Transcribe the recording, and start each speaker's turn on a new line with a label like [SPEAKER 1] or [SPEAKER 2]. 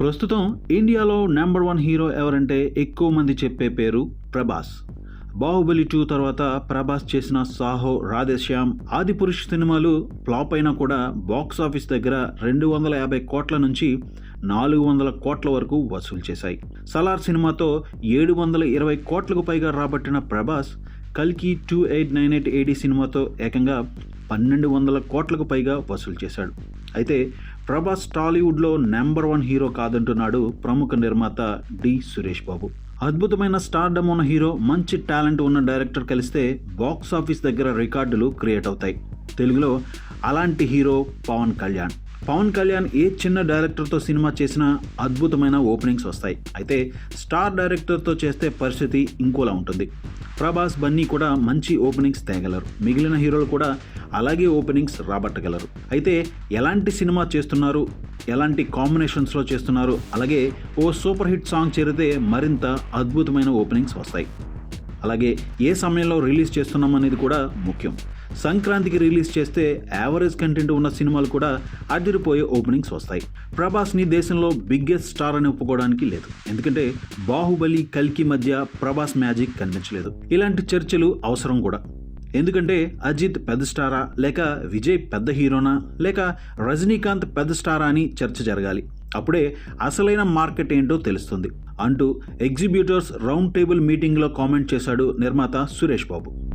[SPEAKER 1] ప్రస్తుతం ఇండియాలో number one hero ఎవరంటే ఎక్కువ మంది చెప్పే పేరు ప్రభాస్. బాహుబలి టూ తర్వాత ప్రభాస్ చేసిన సాహో రాధేశ్యామ్ ఆదిపురుష్ సినిమాలు ఫ్లాప్ అయినా కూడా బాక్స్ ఆఫీస్ దగ్గర రెండు వందల యాభై కోట్ల నుంచి నాలుగు వందల కోట్ల వరకు వసూలు చేశాయి. సలార్ సినిమాతో ఏడు వందల ఇరవై కోట్లకు పైగా రాబట్టిన ప్రభాస్ కల్కి two eight nine eight AD సినిమాతో ఏకంగా పన్నెండు వందల కోట్లకు పైగా వసూలు చేశాడు. అయితే ప్రభాస్ టాలీవుడ్లో నెంబర్ వన్ హీరో కాదంటున్నాడు ప్రముఖ నిర్మాత డి. సురేష్ బాబు. అద్భుతమైన స్టార్డమ్ ఉన్న హీరో మంచి టాలెంట్ ఉన్న డైరెక్టర్ కలిస్తే బాక్స్ ఆఫీస్ దగ్గర రికార్డులు క్రియేట్ అవుతాయి. తెలుగులో అలాంటి హీరో పవన్ కళ్యాణ్. పవన్ కళ్యాణ్ ఏ చిన్న డైరెక్టర్తో సినిమా చేసినా అద్భుతమైన ఓపెనింగ్స్ వస్తాయి. అయితే స్టార్ డైరెక్టర్తో చేస్తే పరిస్థితి ఇంకోలా ఉంటుంది. ప్రభాస్ బన్నీ కూడా మంచి ఓపెనింగ్స్ తేగలరు. మిగిలిన హీరోలు కూడా అలాగే ఓపెనింగ్స్ రాబట్టగలరు. అయితే ఎలాంటి సినిమా చేస్తున్నారు? ఎలాంటి కాంబినేషన్స్లో చేస్తున్నారు? అలాగే ఓ సూపర్ హిట్ సాంగ్ చేరితే మరింత అద్భుతమైన ఓపెనింగ్స్ వస్తాయి. అలాగే ఏ సమయంలో రిలీజ్ చేస్తున్నాం అనేది కూడా ముఖ్యం. సంక్రాంతికి రిలీజ్ చేస్తే యావరేజ్ కంటెంట్ ఉన్న సినిమాలు కూడా అదిరిపోయే ఓపెనింగ్స్ వస్తాయి. ప్రభాస్ని దేశంలో బిగ్గెస్ట్ స్టార్ అని ఒప్పుకోవడానికి లేదు. ఎందుకంటే బాహుబలి కల్కి మధ్య ప్రభాస్ మ్యాజిక్ కనిపించలేదు. ఇలాంటి చర్చలు అవసరం కూడా. ఎందుకంటే అజిత్ పెద్ద స్టారా లేక విజయ్ పెద్ద హీరోనా లేక రజనీకాంత్ పెద్ద స్టారా అని చర్చ జరగాలి. అప్పుడే అసలైన మార్కెట్ ఏంటో తెలుస్తుంది. అంటూ ఎగ్జిబ్యూటర్స్ రౌండ్ టేబుల్ మీటింగ్లో కామెంట్ చేశాడు నిర్మాత సురేష్ బాబు.